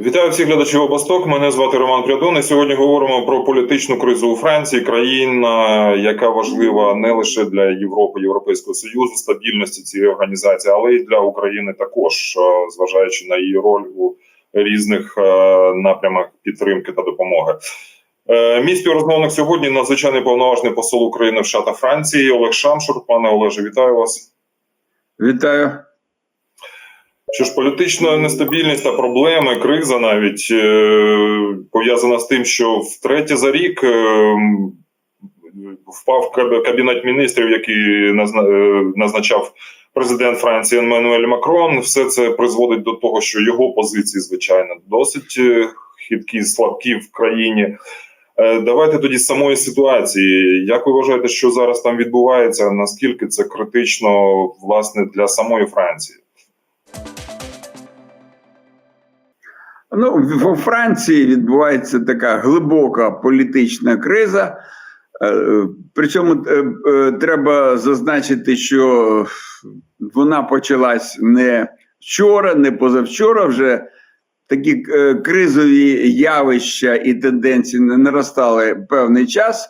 Вітаю всіх глядачів Обосток. Мене звати Роман Прядон. І сьогодні говоримо про політичну кризу у Франції, країна, яка важлива не лише для Європи, Європейського союзу, стабільності цієї організації, але й для України також, е, зважаючи на її роль у різних е, напрямах підтримки та допомоги. Е, Мій співрозмовник сьогодні надзвичайний повноважний посол України в США та Франції Олег Шамшур. Пане Олеже, вітаю вас. Вітаю. Що ж, політична нестабільність та проблеми, криза навіть е, пов'язана з тим, що втретє за рік е, впав кабінет міністрів, який е, назначав президент Франції Еммануель Макрон. Все це призводить до того, що його позиції, звичайно, досить хиткі, слабкі в країні. Давайте тоді з самої ситуації. Як ви вважаєте, що зараз там відбувається? Наскільки це критично власне для самої Франції? Ну, в- у Франції відбувається така глибока політична криза. Е, Причому е, е, треба зазначити, що вона почалась не вчора, не позавчора. Вже такі кризові явища і тенденції не наростали певний час.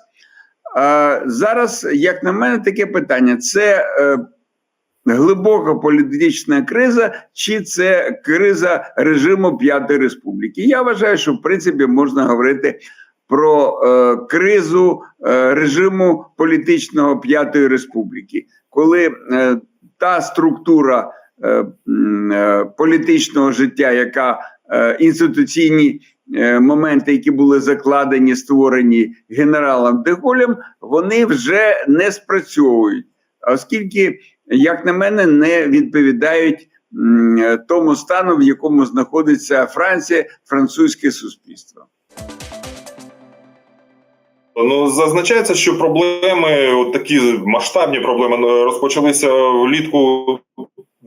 Зараз, як на мене, таке питання: це глибока політична криза, чи це криза режиму П'ятої Республіки? Я вважаю, що в принципі можна говорити про е, кризу е, режиму політичного П'ятої Республіки, коли е, та структура е, е, політичного життя, яка е, інституційні е, моменти, які були закладені, створені генералом Деголем, вони вже не спрацьовують, оскільки як на мене, не відповідають е, тому стану, в якому знаходиться Франція, французьке суспільство. Ну, зазначається, що проблеми, от такі масштабні проблеми, ну, розпочалися влітку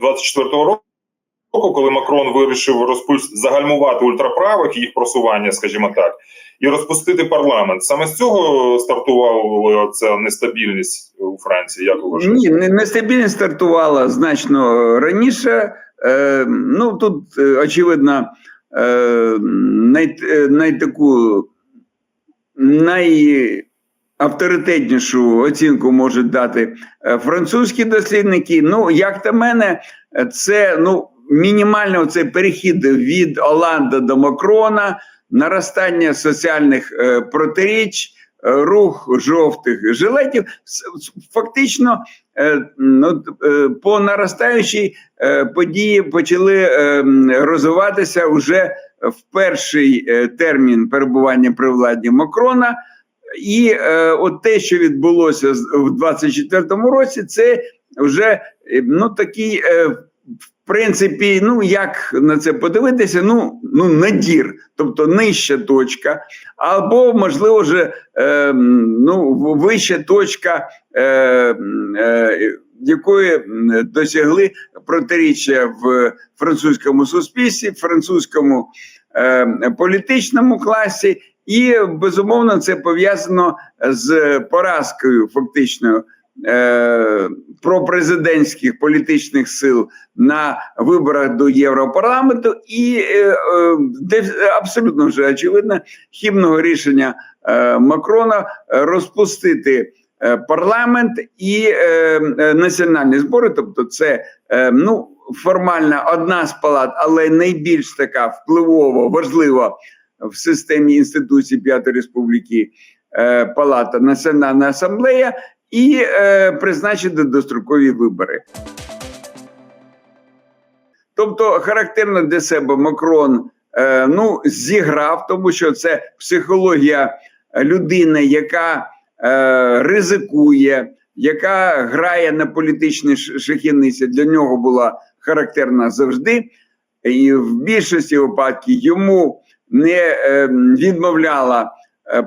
24-го року, коли Макрон вирішив розпуст... загальмувати ультраправих їх просування, скажімо так, і розпустити парламент. Саме з цього стартувала ця нестабільність у Франції. Як ви? Ні, нестабільність стартувала значно раніше. Е, ну тут е, очевидно е, най, е, най таку найавторитетнішу оцінку можуть дати е, французькі дослідники. Ну, як на мене, це ну мінімально цей перехід від Оланда до Макрона, наростання соціальних е, протиріч. е, Рух жовтих жилетів фактично ну, по наростаючій події почали розвиватися вже в перший термін перебування при владі Макрона. І е, от те, що відбулося в 24-му році, це вже ну такий, е, в принципі, ну як на це подивитися, ну, ну надір, тобто нижча точка, або можливо вже е, ну, вища точка, е, е, якої досягли протиріччя в французькому суспільстві, французькому е, політичному класі, і безумовно це пов'язано з поразкою фактичною е, пропрезидентських політичних сил на виборах до Європарламенту, і е, е, абсолютно вже очевидно хібного рішення е, Макрона розпустити. е, Парламент і е, е, національні збори, тобто це е, ну формально одна з палат, але найбільш така впливово важлива в системі інституцій П'ятої Республіки е, Палата Національна асамблея і е, призначити дострокові вибори. Тобто, характерно для себе Макрон е, ну, зіграв, тому що це психологія людини, яка е, ризикує, яка грає на політичній ш- шахівниці. Для нього була характерна завжди. І в більшості випадків йому не е, відмовляла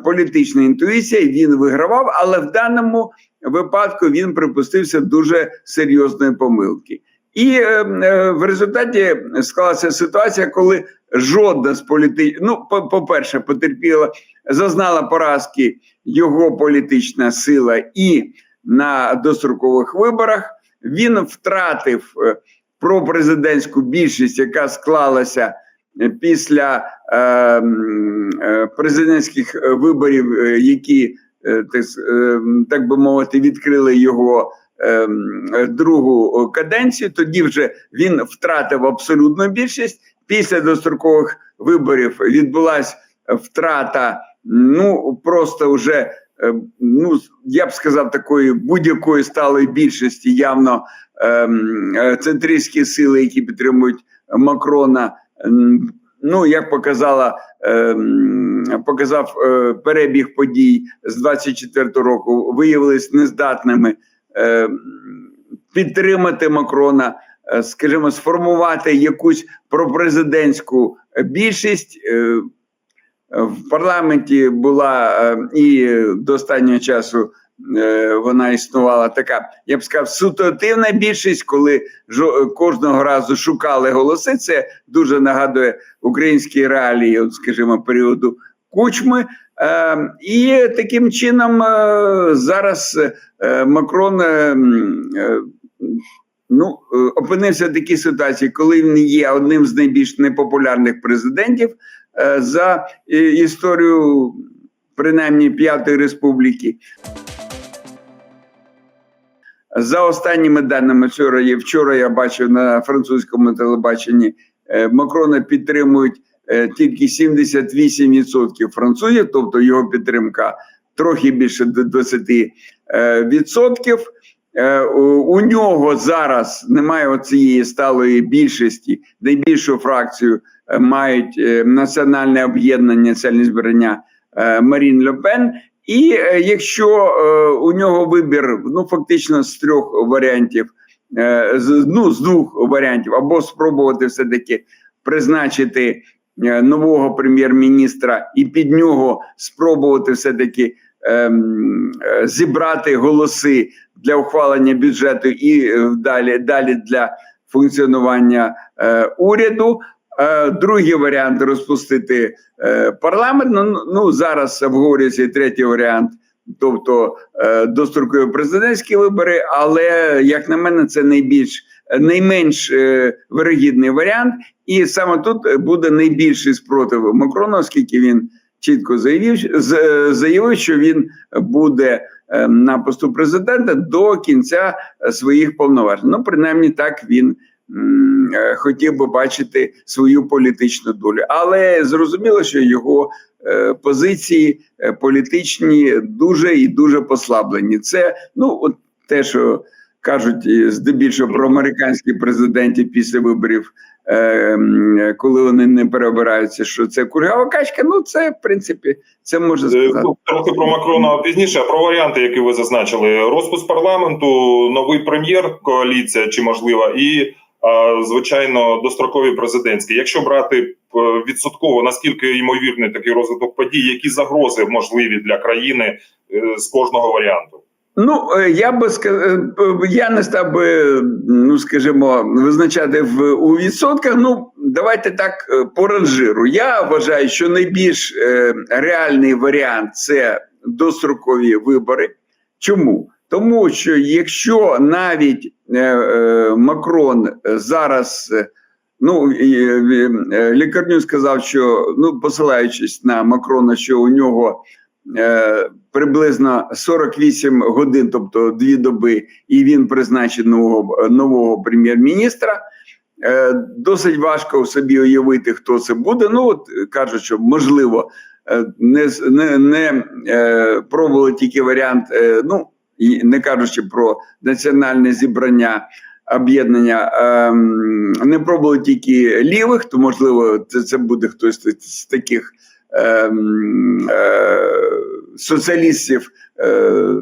політична інтуїція, і він вигравав, але в даному випадку він припустився дуже серйозної помилки. І е, е, в результаті склалася ситуація, коли жодна з політичних, ну, по- по-перше, потерпіла, зазнала поразки його політична сила і на дострокових виборах. Він втратив е, пропрезидентську більшість, яка склалася е, після е, е, президентських е, виборів, е, які е, так, е, би мовити, відкрили його е, м, е, другу каденцію. Тоді вже він втратив абсолютну більшість. Після дострокових виборів відбулася втрата. Ну просто вже е, ну я б сказав, такої будь-якої сталої більшості явно ем, е, центристські сили, які підтримують Макрона. Ну, як показала, ем, показав е, перебіг подій з 24 року, виявилися нездатними ем, підтримати Макрона, е, скажімо, сформувати якусь пропрезидентську більшість. Е, в парламенті була е, і до останнього часу вона існувала така, я б сказав, ситуативна більшість, коли жо- кожного разу шукали голоси. Це дуже нагадує українські реалії, от, скажімо, періоду кучми. Е, І таким чином е, зараз е, Макрон е, е, ну, е, опинився в такій ситуації, коли він є одним з найбільш непопулярних президентів е, за е, історію принаймні П'ятої республіки. За останніми даними вчора, я- вчора я бачив на французькому телебаченні, е, Макрона підтримують е, тільки 78% французів, тобто його підтримка трохи більше до 20%. е, у- нього зараз немає цієї сталої більшості, найбільшу фракцію мають національне об'єднання, національне збирання Марін Ле-Пен. І е, якщо е, у нього вибір, ну фактично з трьох варіантів, е, з, ну з двох варіантів, або спробувати все-таки призначити нового прем'єр-міністра і під нього спробувати все-таки ем, зібрати голоси для ухвалення бюджету і далі, далі для функціонування уряду. Е, Другий варіант розпустити е, парламент. Ну, ну зараз обговорюється і третій варіант, тобто е, дострокові президентські вибори. Але як на мене, це найбільш найменш вирогідний варіант, і саме тут буде найбільший спротив Макрону, оскільки він чітко заявив, заявив, що він буде на посту президента до кінця своїх повноважень. Ну, принаймні, так він хотів би бачити свою політичну долю. Але зрозуміло, що його е, позиції е, політичні дуже і дуже послаблені. Це ну от те, що кажуть здебільшого про американських президентів після виборів. е, Коли вони не переобираються, що це кургава качка, ну це в принципі це можна Е, сказати. ну, Трохи про Макрона пізніше, а про варіанти, які ви зазначили: розпуск парламенту, новий прем'єр, коаліція чи можливо, і звичайно дострокові президентські. Якщо брати е, відсотково, наскільки ймовірний такий розвиток подій, які загрози можливі для країни е, з кожного варіанту? Ну, е, я би я не став би, ну скажімо, визначати в у відсотках. Ну, давайте так по ранжиру. Я вважаю, що найбільш реальний варіант це дострокові вибори. Чому? Тому що якщо навіть е, е, Макрон зараз. е, Ну, лікарню сказав, що ну, посилаючись на Макрона, що у нього приблизно 48 годин, тобто дві доби, і він призначить нового, нового прем'єр-міністра. Досить важко собі уявити, хто це буде. Ну, от кажуть, що можливо, не, не, не пробували тільки варіант, ну, і не кажучи про національне зібрання. Об'єднання ем, не пробували тільки лівих, то можливо, це, це буде хтось з таких ем, е, соціалістів, е,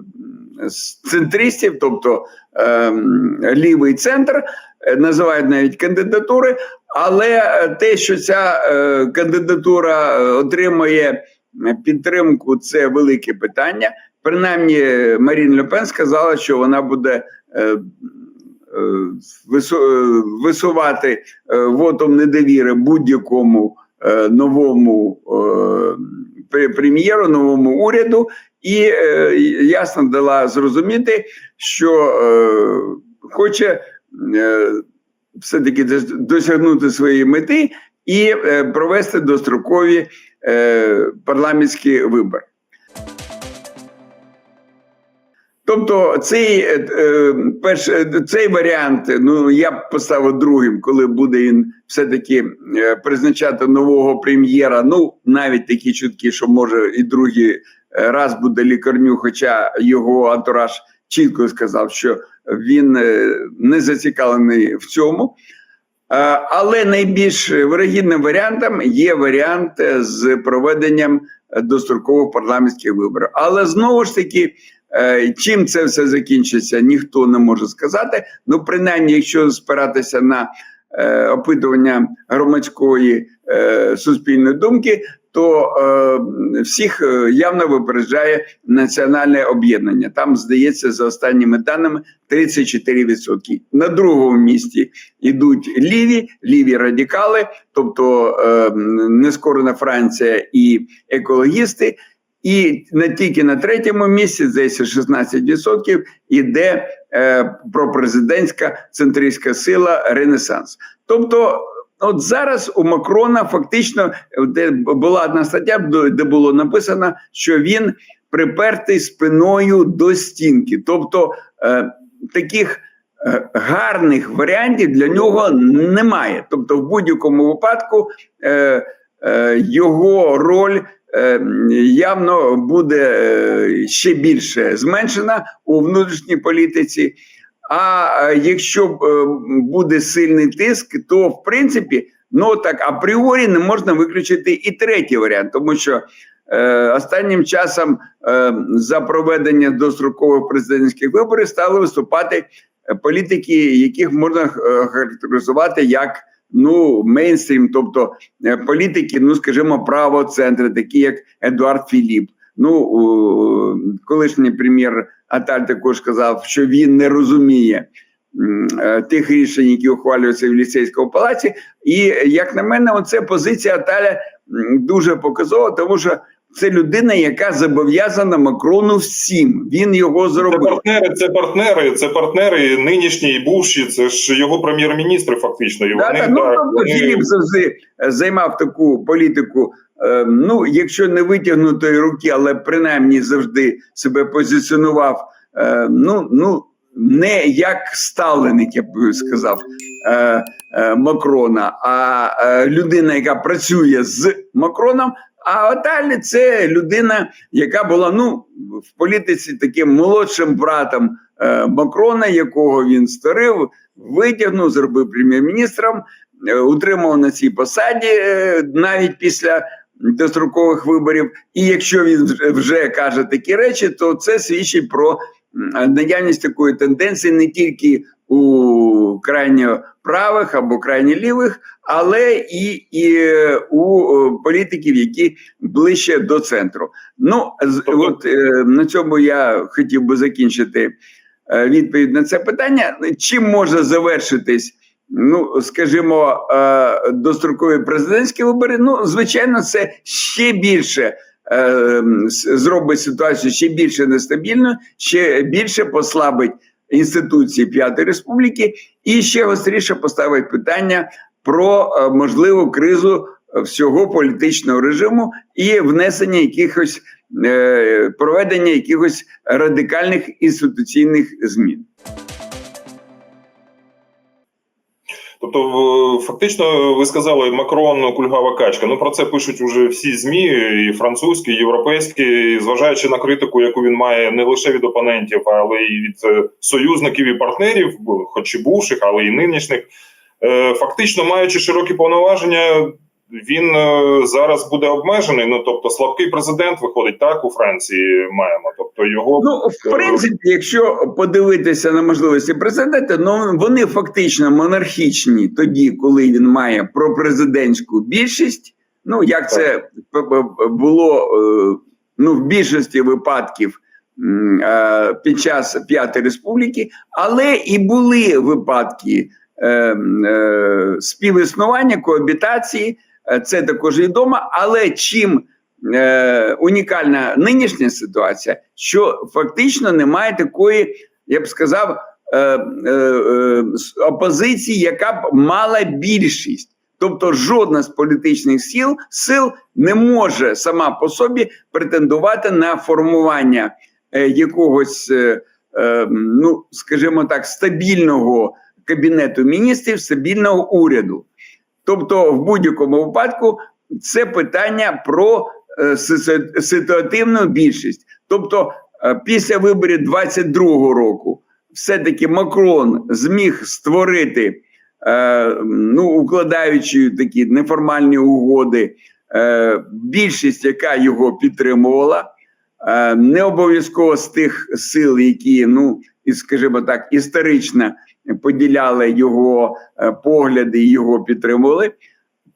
центристів, тобто ем, лівий центр, е, називають навіть кандидатури, але е, те, що ця е, кандидатура е, отримує підтримку, це велике питання. Принаймні, Марін Ле Пен сказала, що вона буде. е, е, е, Висувати вотом недовіри будь-якому новому прем'єру, новому уряду, і ясно дала зрозуміти, що хоче все-таки досягнути своєї мети і провести дострокові парламентські вибори. Тобто цей, е, е, перш, е, цей варіант, ну я б поставив другим, коли буде він все-таки призначати нового прем'єра. Ну, навіть такі чутки, що може і другий раз буде лікарню, хоча його антураж чітко сказав, що він не зацікавлений в цьому. Але найбільш вирогідним варіантом є варіант з проведенням дострокових парламентських виборів. Але знову ж таки, чим це все закінчиться, ніхто не може сказати. Ну, принаймні, якщо спиратися на е, опитування громадської е, суспільної думки, то е, всіх е, явно випереджає національне об'єднання. Там здається, за останніми даними 34%. На другому місці йдуть ліві, ліві радикали, тобто е, нескорена Франція і екологісти. І не тільки на третьому місці, здається, 16% іде е, пропрезидентська центристська сила Ренесанс. Тобто, от зараз у Макрона фактично де була одна стаття, де було написано, що він припертий спиною до стінки. Тобто е, таких е, гарних варіантів для нього немає. Тобто, в будь-якому випадку е, е, його роль явно буде е, ще більше зменшена у внутрішній політиці. А е, якщо е, буде сильний тиск, то в принципі, ну так апріорі не можна виключити і третій варіант, тому що останнім часом за проведення дострокових президентських виборів стали виступати політики, яких можна характеризувати як ну мейнстрім, тобто е, політики, ну скажімо, право центру, такі як Едуард Філіп. Ну колишній прем'єр Аталь також сказав, що він не розуміє е, тих рішень, які ухвалюються в ліцейському палаці. І як на мене, оце позиція Аталя дуже показова, тому що це людина, яка зобов'язана Макрону всім. Він його Це зробив. партнери, це партнери, це партнери нинішні і бувші, це ж його прем'єр-міністри, фактично. І Да, да, ну, так, тобто вони- Філіп завжди займав таку політику. е, Ну, якщо не витягнутої руки, але принаймні завжди себе позиціонував. е, Ну, ну не як ставленик, я б сказав, е, е, Макрона, а е, людина, яка працює з Макроном. А Оталі це людина, яка була ну в політиці таким молодшим братом е, Макрона, якого він створив, витягнув, зробив прем'єр-міністром, е, утримав на цій посаді е, навіть після дострокових виборів. І якщо він вже- каже такі речі, то це свідчить про наявність такої тенденції не тільки у крайньо правих або крайньо лівих, але і, і е, у е, політиків, які ближче до центру. Ну Тобто- от е, на цьому я хотів би закінчити відповідь на це питання. Чим може завершитись? Ну, скажімо, дострокові президентські вибори. Ну, звичайно, це ще більше зробить ситуацію ще більше нестабільною, ще більше послабить інституції П'ятої республіки, і ще гостріше поставить питання про е, можливу кризу всього політичного режиму і внесення якихось е, проведення якихось радикальних інституційних змін. Тобто, фактично, ви сказали Макрон кульгава качка. Ну про це пишуть уже всі змі, і французькі, і європейські, і зважаючи на критику, яку він має не лише від опонентів, але й від е, союзників і партнерів, хоч і бувших, але і нинішніх. Е, Фактично, маючи широкі повноваження, він е, зараз буде обмежений. Ну тобто, слабкий президент виходить так у Франції. Маємо. Тобто його Ну, в принципі, якщо подивитися на можливості президента, ну вони фактично монархічні тоді, коли він має пропрезидентську більшість. Ну як це п- п- було е, ну в більшості випадків е, під час П'ятої республіки, але і були випадки е, е, співіснування, коабітації. Е, Це також відомо, але чим е, унікальна нинішня ситуація, що фактично немає такої, я б сказав, е, е, е, опозиції, яка б мала більшість. Тобто, жодна з політичних сил сил не може сама по собі претендувати на формування е, якогось, е, е, ну скажімо так, стабільного кабінету міністрів, стабільного уряду. Тобто, в будь-якому випадку це питання про е, ситуативну більшість. Тобто, е, після виборів 22-го року, все-таки Макрон зміг створити, е, ну, укладаючи такі неформальні угоди, більшість, яка його підтримувала, не обов'язково з тих сил, які, ну, скажімо так, історично поділяли його е, погляди і його підтримували.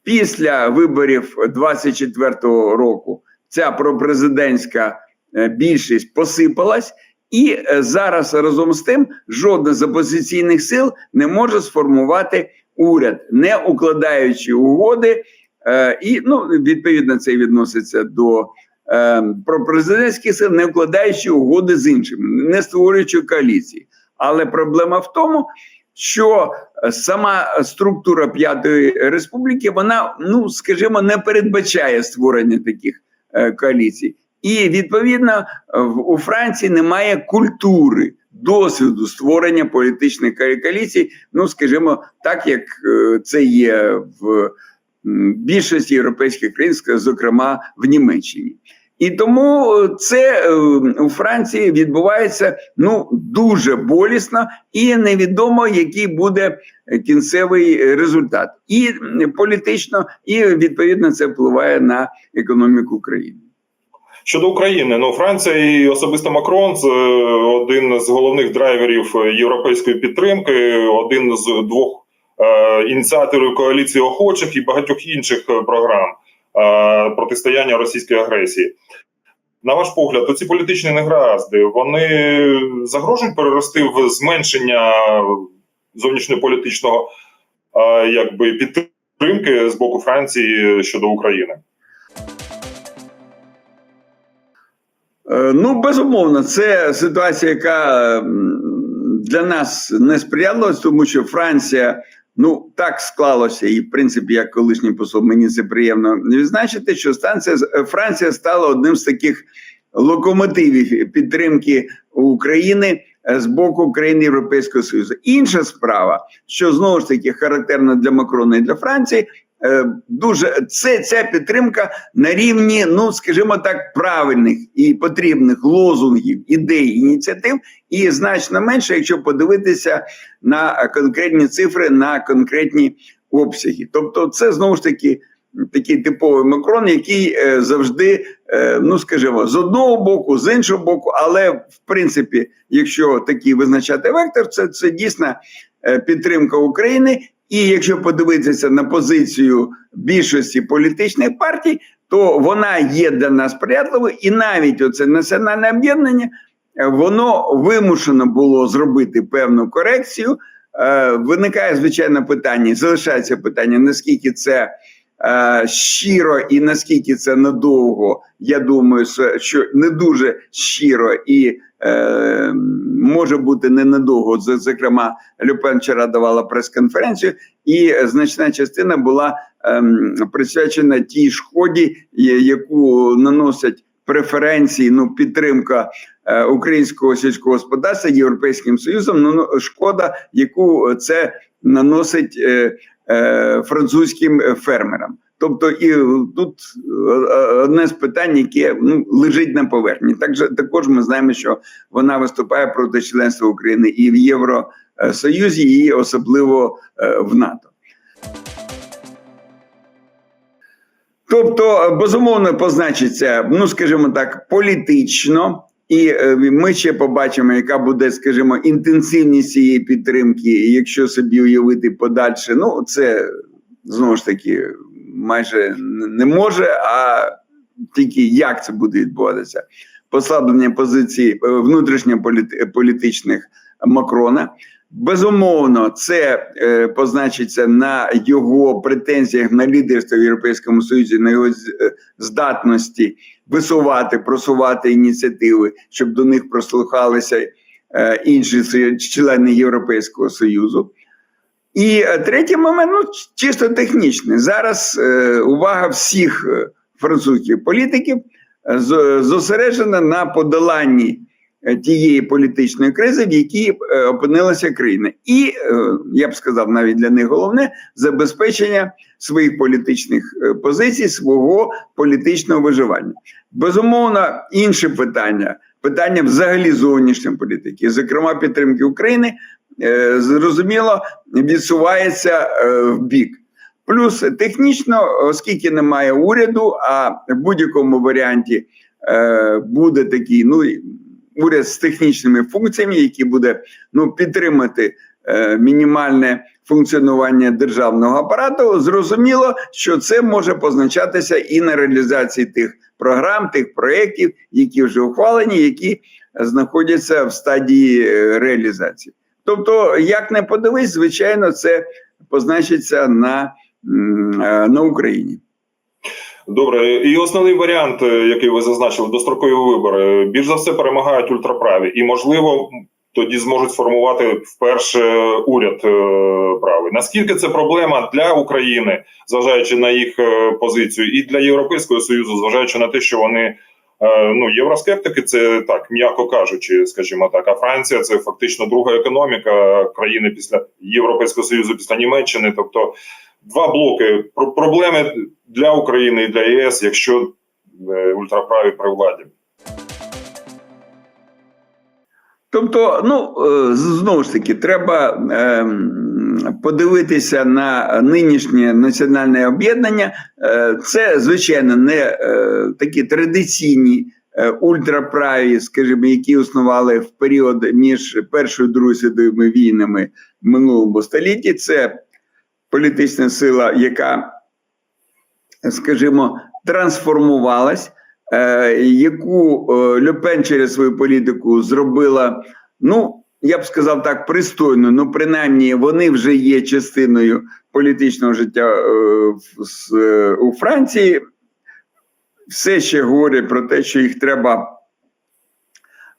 Після виборів 24-го року ця пропрезидентська е, більшість посипалась, і е, зараз разом з тим жодна з опозиційних сил не може сформувати уряд, не укладаючи угоди. І ну, відповідно це відноситься до е, пропрезидентських сил, не укладаючи угоди з іншими, не створюючи коаліції. Але проблема в тому, що е, сама структура П'ятої республіки, вона, ну скажімо, не передбачає створення таких е, коаліцій. І відповідно в- у Франції немає культури, досвіду створення політичних коаліцій. Ну, скажімо, так як е, це є в більшості європейських країн, зокрема в Німеччині. І тому е, це е, у Франції відбувається ну дуже болісно, і невідомо, який буде е, кінцевий результат, і політично, і відповідно це впливає на економіку країни. Щодо України, ну Франція і особисто Макрон це один з головних драйверів європейської підтримки, один з двох ініціаторів коаліції охочих і багатьох інших е, програм е, протистояння російської агресії. На ваш погляд, оці політичні негаразди вони загрожують перерости в зменшення зовнішньополітичного е, якби підтримки з боку Франції щодо України. Е, Ну, безумовно, це ситуація, яка для нас не сприялась, тому що Франція, ну так склалося, і в принципі, як колишній посол, мені це приємно відзначити, що станція е, Франція стала одним з таких локомотивів підтримки України е, з боку країн Європейського Союзу. Інша справа, що знову ж таки характерна для Макрона і для Франції. Е, Дуже це ця підтримка на рівні, ну скажімо так, правильних і потрібних лозунгів, ідей, ініціатив, і значно менше, якщо подивитися на конкретні цифри, на конкретні обсяги. Тобто, це знову ж таки такий типовий Макрон, який е, завжди, е, ну скажімо, з одного боку, з іншого боку, але в принципі, якщо такий визначати вектор, це, це дійсно е, підтримка України. І якщо подивитися на позицію більшості політичних партій, то вона є для нас сприятливою, і навіть оце національне об'єднання е, воно вимушено було зробити певну корекцію. Е, Виникає звичайно питання, залишається питання, наскільки це е, щиро і наскільки це надовго. Я думаю, що- не дуже щиро і може бути не надовго. З- Зокрема, Люпен вчора давала прес-конференцію, і значна частина була ем, присвячена тій шкоді, яку наносять преференції, ну підтримка е, українського сільського господарства Європейським Союзом. Ну ну, шкода, яку це наносить е, е, французьким фермерам. Тобто, і тут е, одне з питань, яке ну лежить на поверхні. Так же також ми знаємо, що вона виступає проти членства України і в Євросоюзі, і особливо е, в НАТО. Тобто, безумовно, позначиться, ну скажімо так, політично, і е, ми ще побачимо, яка буде, скажімо, інтенсивність цієї підтримки, якщо собі уявити подальше, ну це знову ж таки майже не може, а тільки як це буде відбуватися. Послаблення позицій е, внутрішньополітичних Макрона. Безумовно, це е, позначиться на його претензіях на лідерство в Європейському Союзі, на його е, здатності висувати, просувати ініціативи, щоб до них прослухалися е, інші члени Європейського Союзу. І е, третій момент, ну чисто технічний. Зараз е, увага всіх е, французьких політиків е, з- зосереджена на подоланні тієї політичної кризи, в якій опинилася країна, і я б сказав, навіть для них головне забезпечення своїх політичних позицій, свого політичного виживання. Безумовно, інше питання питання взагалі зовнішньої політики, зокрема підтримки України, зрозуміло, відсувається е, в бік. Плюс технічно, оскільки немає уряду, а в будь-якому варіанті е, буде такий ну, уряд з технічними функціями, який буде ну, підтримати е, мінімальне функціонування державного апарату, зрозуміло, що це може позначатися і на реалізації тих програм, тих проєктів, які вже ухвалені, які знаходяться в стадії е, реалізації. Тобто, як не подивись, звичайно, це позначиться на, е, на Україні. Добре, і основний варіант, е, який ви зазначили, дострокові вибори, більш за все перемагають ультраправі, і можливо тоді зможуть сформувати вперше уряд е, правий. Наскільки це проблема для України, зважаючи на їх позицію, і для Європейського союзу, зважаючи на те, що вони ну євроскептики, це так м'яко кажучи, скажімо так. А Франція це фактично друга економіка країни після Європейського союзу, після Німеччини, тобто. Два блоки Про- проблеми для України і для ЄС, якщо е, ультраправі при владі. Тобто, ну е, знову ж таки, треба ем, подивитися на нинішнє національне об'єднання. Е, Це, звичайно, не е, такі традиційні е, ультраправі, скажімо, які існували в період між першою і другою світовими війнами в минулому столітті. Це політична сила, яка, скажімо, трансформувалась яку Люпен через свою політику зробила, ну я б сказав так, пристойно. Ну, принаймні, вони вже є частиною політичного життя е, е, у Франції. Все ще говорять про те, що їх треба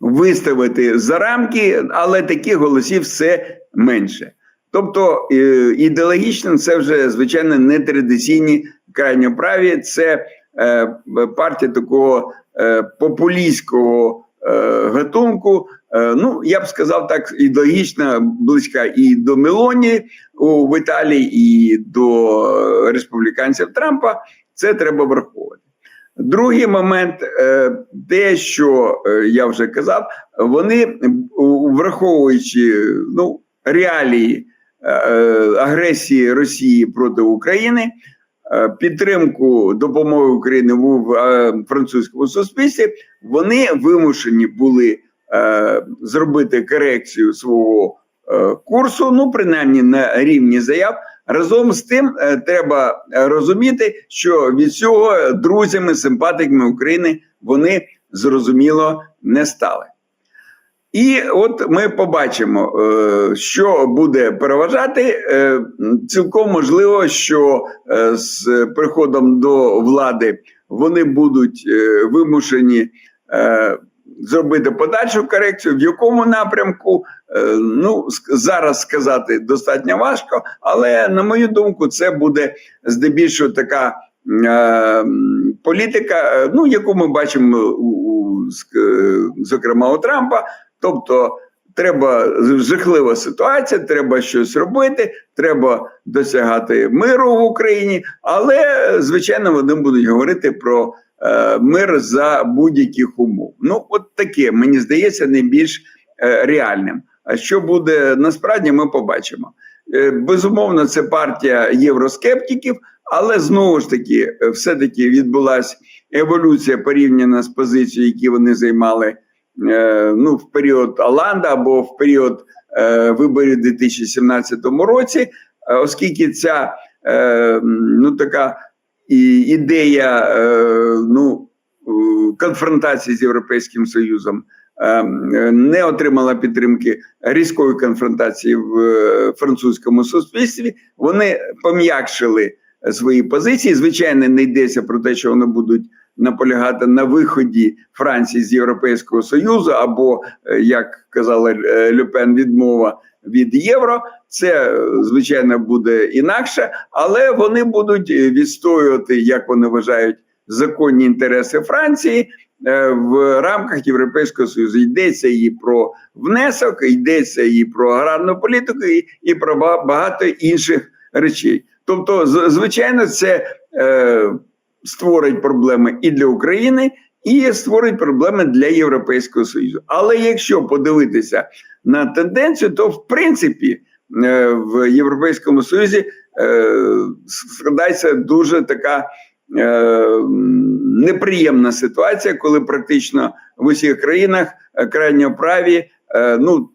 виставити за рамки, але таких голосів все менше. Тобто е, ідеологічно це вже звичайно не традиційні крайньоправі, це партія такого популістського гатунку. Е, ну, я б сказав так, ідеологічно близька і до Мелоні в Італії, і до республіканців Трампа. Це треба враховувати. Другий момент, е, те, що е, я вже казав, вони, враховуючи ну, реалії агресії Росії проти України, підтримку допомоги України в е, французькому суспільстві, вони вимушені були е, зробити корекцію свого е, курсу, ну принаймні на рівні заяв. Разом з тим, е, треба е, розуміти, що від цього друзями, симпатиками України вони зрозуміло не стали. І от ми побачимо, е, що буде переважати. Е, Цілком можливо, що е, з приходом до влади вони будуть вимушені зробити подальшу корекцію, в якому напрямку. Ну, зараз сказати достатньо важко, але на мою думку, це буде здебільшого така політика, ну, яку ми бачимо зокрема у Трампа. Тобто, треба жахлива ситуація, треба щось робити, треба досягати миру в Україні, але звичайно вони будуть говорити про е, мир за будь-яких умов. Ну, от таке мені здається найбільш е, реальним. А що буде насправді, ми побачимо. Е, Безумовно, це партія євроскептиків, але знову ж таки, е, все-таки відбулася еволюція порівняна з позицією, які вони займали ну, в період Аланда або в період е, виборів у 2017 році, е, оскільки ця е, ну, така ідея е, ну, е, конфронтації з Європейським Союзом е, не отримала підтримки різкої конфронтації в е, французькому суспільстві. Вони пом'якшили свої позиції. Звичайно, не йдеться про те, що вони будуть наполягати на виході Франції з Європейського Союзу, або е, як казала е, Люпен, відмова від євро. Це е, звичайно буде інакше, але вони будуть відстоювати, як вони вважають, законні інтереси Франції в рамках Європейського Союзу. Йдеться і про внесок, йдеться і про аграрну політику, і, і про багато інших речей. Тобто, звичайно, це е, створить проблеми і для України, і створить проблеми для Європейського Союзу. Але якщо подивитися на тенденцію, то в принципі е, в Європейському Союзі е, складається дуже така е, неприємна ситуація, коли практично в усіх країнах крайньо праві, ну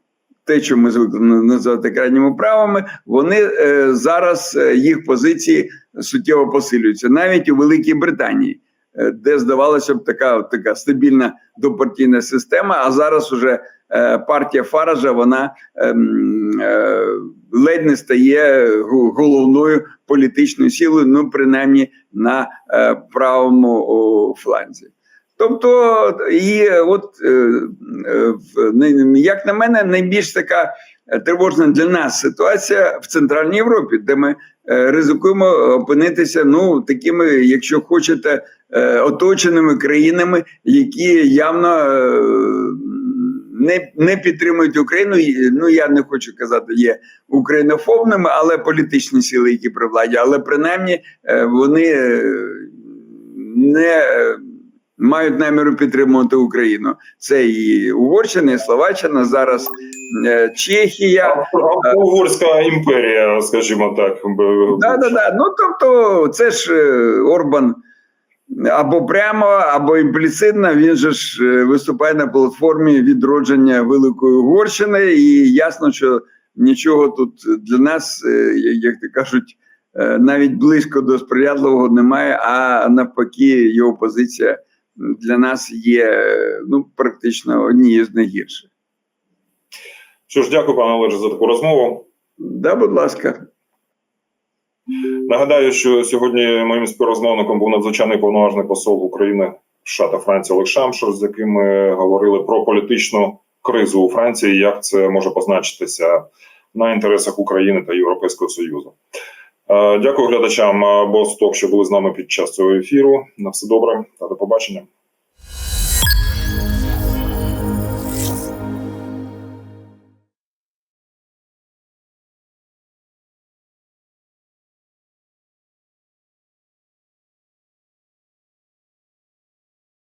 те, що ми звикли на- називати крайніми правами, вони зараз їх позиції суттєво посилюється навіть у Великій Британії, е, де здавалося б така, така стабільна допартійна система. А зараз уже е, партія Фаража вона ем, е, ледь не стає головною політичною силою, ну принаймні на правому фланзі. Тобто, і от е, е, як на мене, найбільш така тривожна для нас ситуація в Центральній Європі, де ми е, ризикуємо опинитися, ну такими, якщо хочете, оточеними країнами, які явно не, не підтримують Україну. Ну я не хочу казати, є українофобними, але політичні сили, які при владі, але принаймні вони не мають наміру підтримувати Україну. Це і Угорщина, і Словаччина, зараз е, Чехія. Угорська імперія, скажімо так. Да, да, да. Ну тобто, це ж е, Орбан або прямо, або імпліцитно. Він же ж е, виступає на платформі відродження Великої Угорщини, і ясно, що нічого тут для нас, як то кажуть, навіть близько до сприятливого немає. А навпаки, його позиція для нас є ну практично однією з найгірших. Що ж, дякую, пане Олеже, за таку розмову. Да, будь ласка. Нагадаю, що сьогодні моїм співрозмовником був надзвичайний повноважний посол України США та Франції Олег Шамшур, з яким ми говорили про політичну кризу у Франції, як це може позначитися на інтересах України та Європейського Союзу. Е, Дякую глядачам Босток, що були з нами під час цього ефіру. На все добре та до побачення.